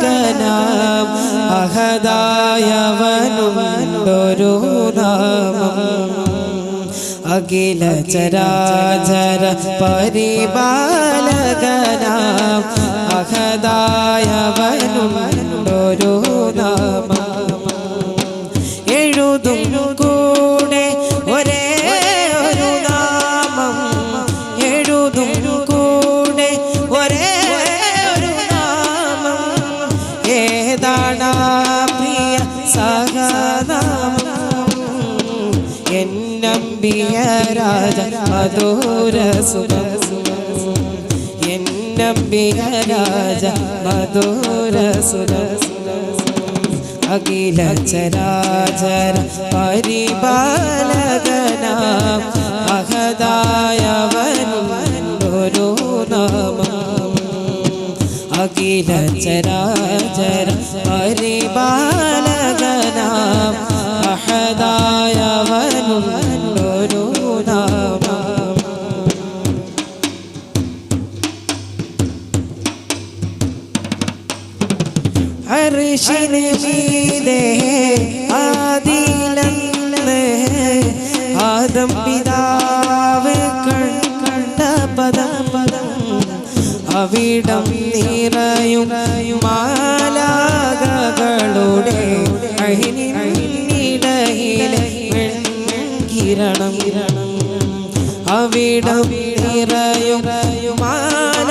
പാലകനാം അഹദായവനുണ്ടൊരു നാമം. അഖില ചരാചര പരിപാലകനാം. അഹദായവനുണ്ടൊരു നാമം. ഏതാണാ പ്രിയ സഹനാമം? എന്നമ്പിയ രാജ മധുര എന്നമ്പിയ രാജ മധുര അഖില ചരാചര പരിപാലകനാം. അഖില ചരാചര പരിപാലകനാം അഹദായവനുണ്ടൊരു നാമം. അർഷിന് മീതെ ആദം പിതാവ് അവിടം നിറയും മാലാകളുടെ അഹിനിടയിലെ കിരണം അവിടം നിറയും മാലാകകളുടെ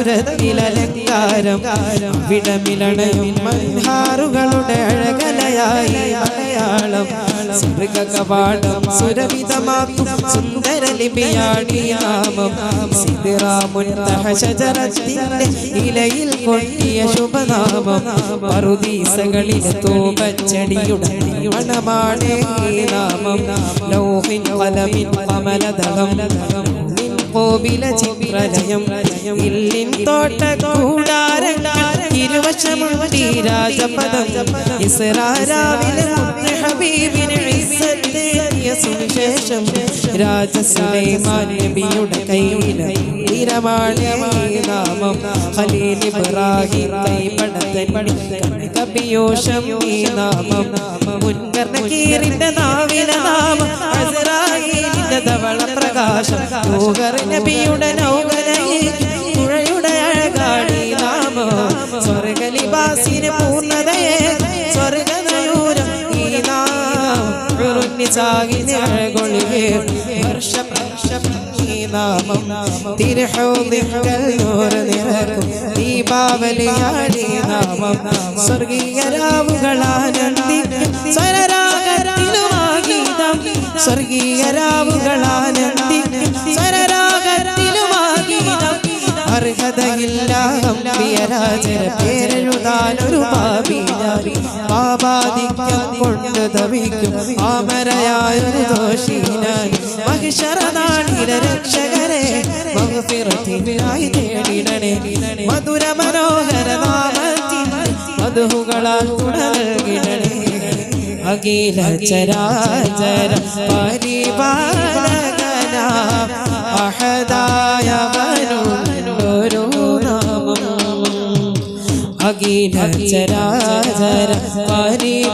കൊട്ടാരങ്ങളിലന്തപുരത്തിലലങ്കാരം വിടമിലണയും മൻഹാറുകളുടെ അഴകലയായി മലയാളം സ്വർഗ കവാടം സുരവിതമാക്കും സുന്ദര ലിപിയാണി നാമം സിദ്റാമുൻതഹശജറത്തിന്റെ ഇലയിൽ കൊട്ടിയ ശുഭനാമം പറുദീസകളിലെ തോപച്ചടിയുടെ മണമാണ് നാമം. ലൗഹിൻ കലമിൻ കമലദളം കോവില ചിത്രലയം ഇല്ലിൻ തോട്ട കൂടാരങ്ങൾ ഇരുവശമുണ്ടി രാജപദം. ഇസ്രാരാവിലെ ഹബീബിന് സുവിശേഷം രാജസുലൈമാൻ നബിയുടെ കയ്യിൽ നാമം. ഖലീൽ ഇബ്രാഹിം കബിയോഷം ഈ നാമം. മുൻകർണ കീറിന്റെ നാവിലെ നാമം അസ്രായേലിന്റെ ധവള പ്രകാശം നബിയുടെ നൗകലയിൽ സ്വർഗലിബാസിന് പൂർണതയെ സ്വർഗനയൂരം ഈ ഈ നാമം. നിറക്കും ദീപാവലിയാടി നാമം. സ്വർഗീയ രാവുകളാനന്ദിക്കും സ്വരരാഗത്തിലുമാഗീതം. സ്വർഗീയ രാവുകളാനന്ദിക്കും സ്വരരാഗത്തിലുമാഗീതം. അർഹതയില്ല അമ്പിയരാജര പേരെഴുതാനൊരു പാപിയായി പാപാദിക്യം കൊണ്ട് തവിക്കും ആമരയായൊരു ദോഷീനായി. മഹിഷറനാളിലെ രക്ഷകരെ. മഹുഫിറത്തിനായി തേടിടണേ. മധുര മനോഹര നാമത്തിൻ മധുഹുകളാൽ നൽകിടണേ. അഖില ചരാചര പരിപാലകനാ. അഹദായവനുണ്ടൊരു അഖില ചരാചര പരിപാലകന